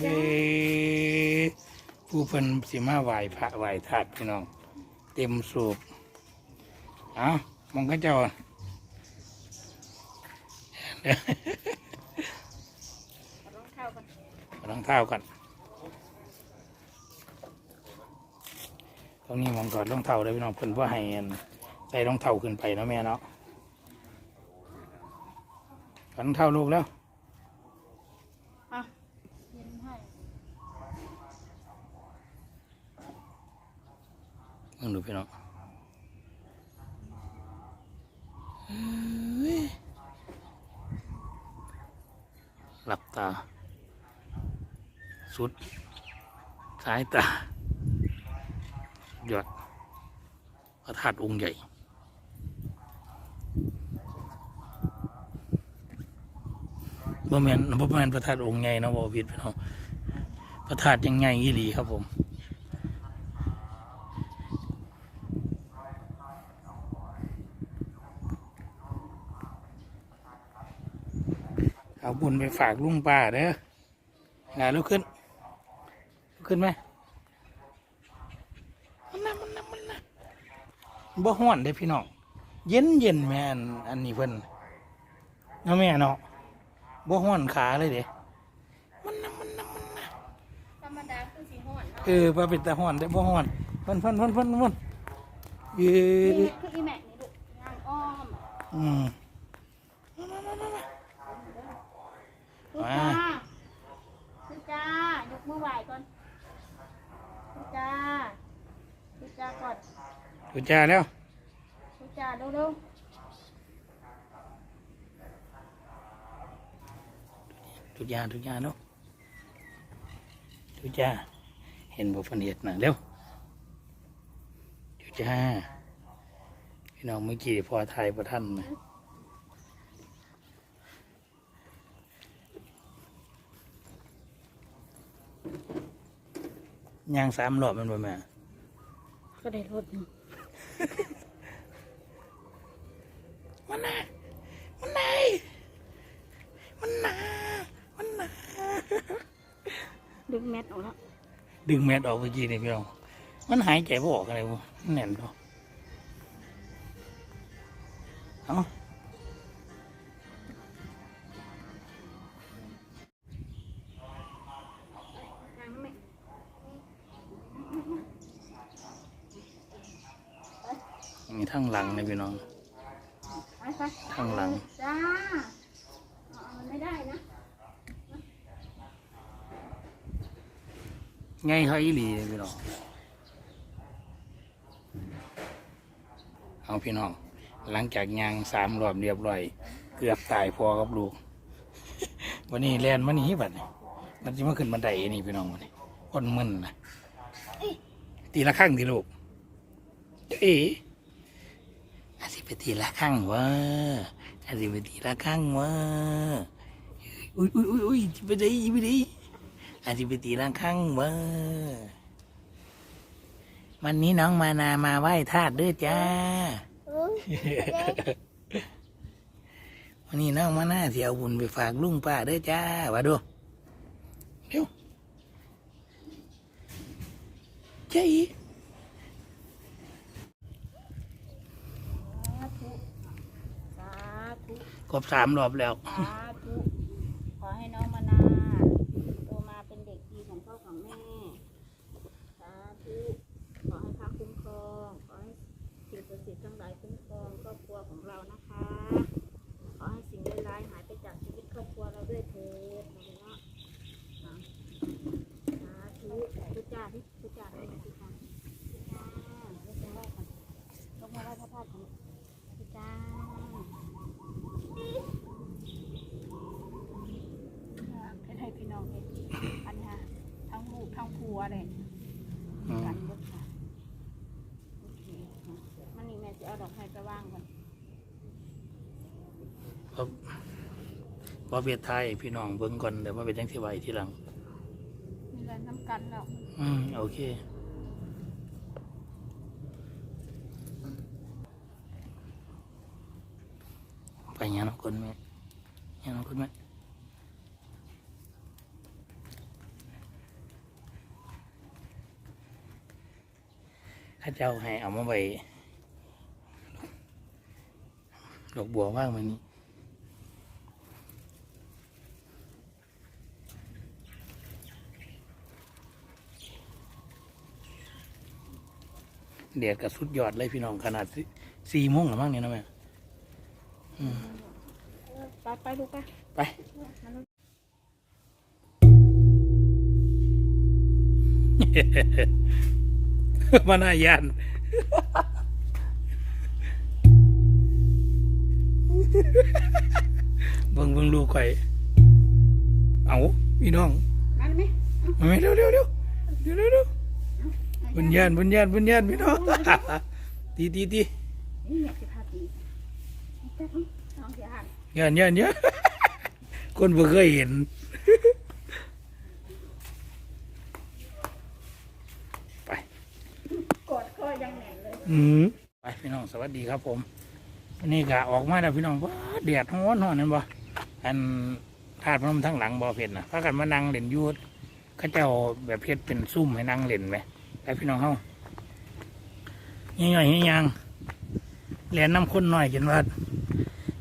เด้ผู้เพิ่นสิมาไหว้พระไหว้ธาตุพี่น้อง เต็มสูบเอามองก็เจ้าเดี๋ยวรองเท้ากันเอารองเท้าก่อนตรงนี้มองก่อนรองเท้าเลยพี่น้องเพิ่นว่าให้อันใส่รองเท้าขึ้นไปเนาะแม่เนาะถอดรองเท้าลูกแล้ว อะเย็นให้ มึงดู พี่น้องหลับตา สุด สายตา ยอดพระธาตุองค์ใหญ่บ่แม่นบ่แม่นพระธาตุองค์ใหญ่นะบ่ผิดพี่น้องพระธาตุยังใหญ่อีหลีครับผม เอา บุญไปฝากลุงป้าเด้องานลุกขึ้นลุกขึ้นไหมมันนะมันนะมันนะบ่ห้อนเด้พี่น้องเย็นเย็นแม่นอันนี้เพิ่นเนาะแม่เนาะบ่ห้อนขาเลยเด้มันนะมันนะมันนะธรรมดาคือสีห่อนเนาะเออว่าเป็นตาห้อนได้บ่ห้อนเพิ่นเพิ่นเพิ่นเพิ่นเพิ่นเอนี่อคืออีแม็กนี่ลูกยางอ้อมอืม ลูก มา จ้าลูกจ้ายกมือไหวก่อนลูกจ้าลูกจาก่อนดูจ้าแล้วลูกจ้าเร็วทุกอยางทุกอยางเนาะทุกจ้าเห็นบ่เพันเห็ดน่ะเร็วทุกจ้าพี่น้องเมื่อกี้พอไทยประท่านนะ ย่างสามรอบแมันบ่แม่ๆก็ได้รถหนึ่งมันน่ะมันไหนมันหนามันหนาดึงแมทออกแล้วดึงแมสออกเมื่อกี้นี่พี่น้องมันหายใจบ่ออกอะไรวะมันแน่นเนาะเอา มีทั้งหลังเลยพี่น้อง ไปไปข้างหลัง จ้าเอามันไม่ได้นะไงเขาอีหลีเลยพี่น้อง เอาพี่น้อง หลังจากยางสามรอบเรียบร้อย เกือบตายพอกับลูก วันนี้แลนมานี่บัดนี้มันจะมาขึ้นบันไดนี่พี่น้องวันนี้คนมึนนะตีละข้างทีลูกเอ๋อาสิ ไปตีละข้างวะอาสิไปตีละข้างวะอุ้ยอุ้ยอุ้ยอุ้ยไปได้ไปได้อาสิไปตีละข้างวะวันนี้น้องมานามาไหว้ธาตุด้วยจ้าวันนี้น้องมาหน้าเสียบุญไปฝากลุงป้าด้อจ้าว่าดูเร็วใจ สาธุสาธุ บสามรอบแล้วสาธุขอ ว่าเวียดไทยพี่น้องเบิ้งก่อนเดี๋ยวมาเป็นยังที่ไวทีหลังนี่แหลน้ำกันแล้วอืมโอเคไปยาน้ำคนไหมยาน้ำคนไหมข้าเจ้าให้เอามาไว้ดอกบัวว่างมันนี้ เดียดกับสุดยอดเลยพี่น้องขนาดสิสี่โมงหรือมั้งเนี่ยนะแม่อืมไปไปลูกไปไปมาหน้ายานเบิ่งเบิ่งลูกข่อยเอาพี่น้องมาไหมมาไหมเร็วเร็วเร็วเร็วเร็วเร็ว บุญญาณบุญญาณบุญญาณพี่น้องตีตีตีนี่เนี่ยสิพาตีแต่ต้องน้องเสียหันญาณญาณญาณคนบ่เคยเห็นไปกดข้อยังแน่นเลยอืมไปพี่น้องสวัสดีครับผมวันนี้ก็ออกมาแล้วพี่น้องว้าแดดร้อนร้อนนั่นบ่อันธาตุพนมทั้งหลังบ่อเพชรนะพากันมานั่งเล่นอยูดเขาเจ้าแบบเพชรเป็นซุ่มให้นั่งเล่นไหม ไปพี่น้องเฮายังไงยังเรียนน้ำข้นหน่อยจนว่า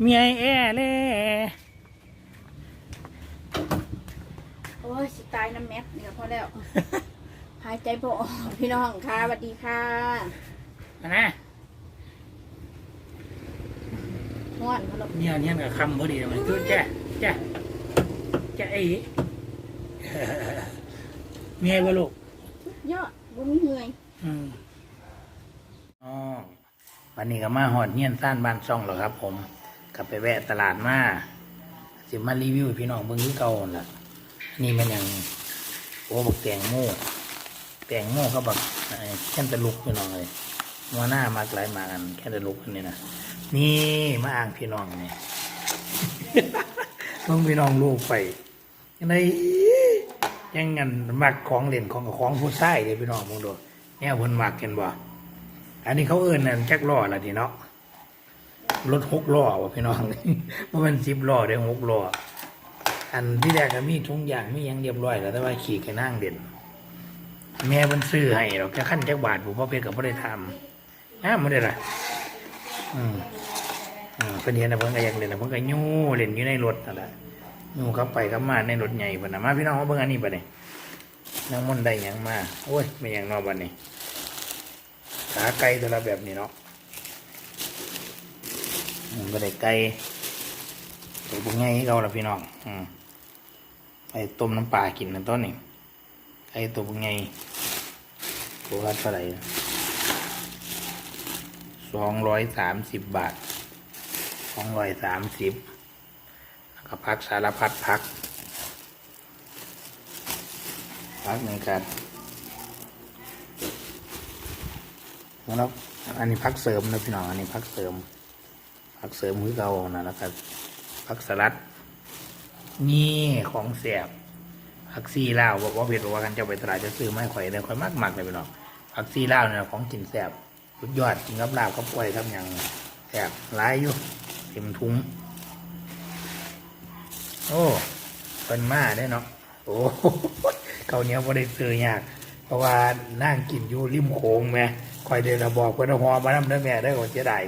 เมียแอ่เล่โอ้ยสิตายน้ำแม็กเดี๋ยวพอแล้ว หายใจบ่ออกพี่น้องค่ะสวัสดีค่ะอันนะม่วนพะโลเนี่ยเนี่ยกับคำพอดีเลยมันคือแจ้แจ้แจ้ไอ้เมียบ่ลูกยอด บ่มีเหนื่อยอืมอ๋อวันนี้ก็มาหอดเงียนซ่านบ้านซ่องแล้วครับ ผมกลับไปแวะตลาดมาสิมารีวิวให้พี่น้องเบิ่งคือเก่าหั่นล่ะนี่มันยังโอ้บักแตงโม่แตงโม่ก็บักไอ้แค่นตะลุกพี่น้องเลยมัวหน้ามากหลายมากันแค่นตะลุกอันนี้นะนี่มาอ่างพี่น้องนี่ เบิ่งพี่น้องลูกไปยังไง ยังงันมักของเล่นของของผู้ชายเลยพี่น้องมองดูเนี่ยเพิ่นมักกันบ่อันนี้เขาเอิ้นนั่นจักล้อละทีเนาะรถหกล้อว่ะพี่น้องว่ามันสิบล้อได้หกล้ออันที่แรกก็มีทุงยางมียังเรียบร้อยแล้วแต่ว่าขี่กันนั่งเด่นแม่มันซื้อให้เราแค่ขั้นจักบาทผมพ่อเพชรกับพ่อได้ทำอ้ามันได้ละอืมอ่าเพิ่นเห็นนะเพิ่นก็อยากเล่นนะเพิ่นก็ยู่เล่นอยู่ในรถนั่นแหละ ยู่เข้าไปข้ามาในรถใหญ่เพิ่นน่ะมาพี่น้องมาเบิ่งอันนี้ปะเนี่ยนั่งมันได้ยังมาโอ้ยไม่ยังนอกบันนี้ขาไก่ตัวละแบบนี้เนาะอืมก็ได้ไก่ตัวบุญไงให้เราละพี่น้องอืมไปต้มน้ำปลากินนั่นต้นนี่ไก่ตัวบุญไงตัวละเท่าไหร่สองร้อยสามสิบบาทสองร้อยสามสิบ แล้วก็พักสารพัดพัก พักในการแล้วอันนี้พักเสริมนะพี่น้องอันนี้พักเสริม พักเสริมคือเก่านะแล้วก็พักสลัด นี่ของแสบพักซีเล่าวบอกว่าเผ็ดบอกว่ากันจะไปตลาดจะซื้อไม่ข่อยเลยข่อยมากมากเลยพี่น้องพักซีเล่าวเนี่ยของกินแสบสุดยอดกินกับลาบกับกล้วยทำอย่างแสบหลายอยู่เต็มทุง โอ้เป็นมาได้เนาะโอ้โหเขาเนี้ยวพอได้ซื้อยาก เพราะว่านั่งกินอยู่ริมโขงแม่คอยเดินมาบอกเพื่อนว่าหอมาน้ำเด้อแม่ได้ก่อนเสียดาย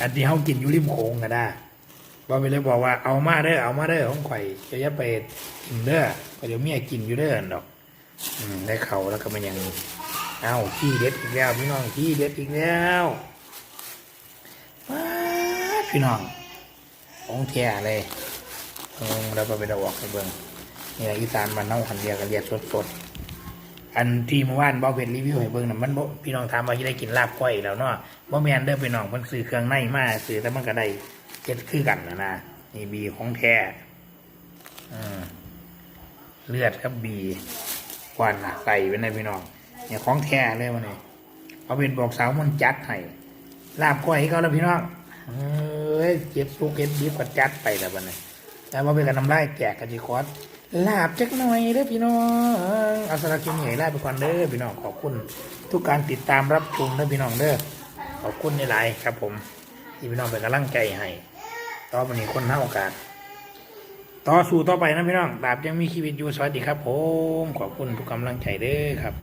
อันที่เขากินอยู่ริมโขงกันได้ว่าไปเลยบอกว่าเอามาเด้อเอามาเด้อของข่อยจะย่าไปกินเด้อก็เดี๋ยวเมียกินอยู่เด้อดอกได้เขาแล้วก็มันยังเอาที่เด็ดอีกแล้วพี่น้องที่เด็ดอีกแล้วว้าพี่น้องของแท้เลย แล้วก็ไปดอกให้เบิ่งนี่แหละอีสานมันเน่าหันเรียกกันเรียกสดๆอันที่เมื่อวานบ่าวเพชรรีวิวให้เบิ่งน่ะมันบ่พี่น้องถามว่าสิได้กินลาบก้อยแล้วเนาะบ่แม่นเด้อพี่น้องเพิ่นซื้อเครื่องในมาซื้อแต่มันก็ได้เจ็ดคือกันนะนะนี่บีของแท้อืมเลือดครับบีควันน่ะใส่ไว้ในพี่น้องเนี่ยของแท้เลยมันนี่เอาเป็นบอกสาวมันจัดให้ลาบก้อยให้เขาแล้วพี่น้องเอ้ยเจ็บสุกเก็บดิบก็จัดไปแล้วบัดนี้ แล้วมาเป็นกันน้ำลายแจกกันจีคอสลาบจักหน่อยเด้อพี่น้องเอาสารบคลิปนี้ให้ลาไปก่อนเด้อพี่น้องขอบคุณ ทุกการติดตามรับชมเด้อพี่น้องเด้อขอบคุณในหลายครับ ผมที่พี่น้องเป็นกำลังใจให้ต่อไปนี้คนหน้าโอกาสต่อสู่ต่อไปนะพี่น้องตราบยังมีชีวิตอยู่สวัสดีครับ ผมขอบคุณทุกกำลังใจเด้อครับ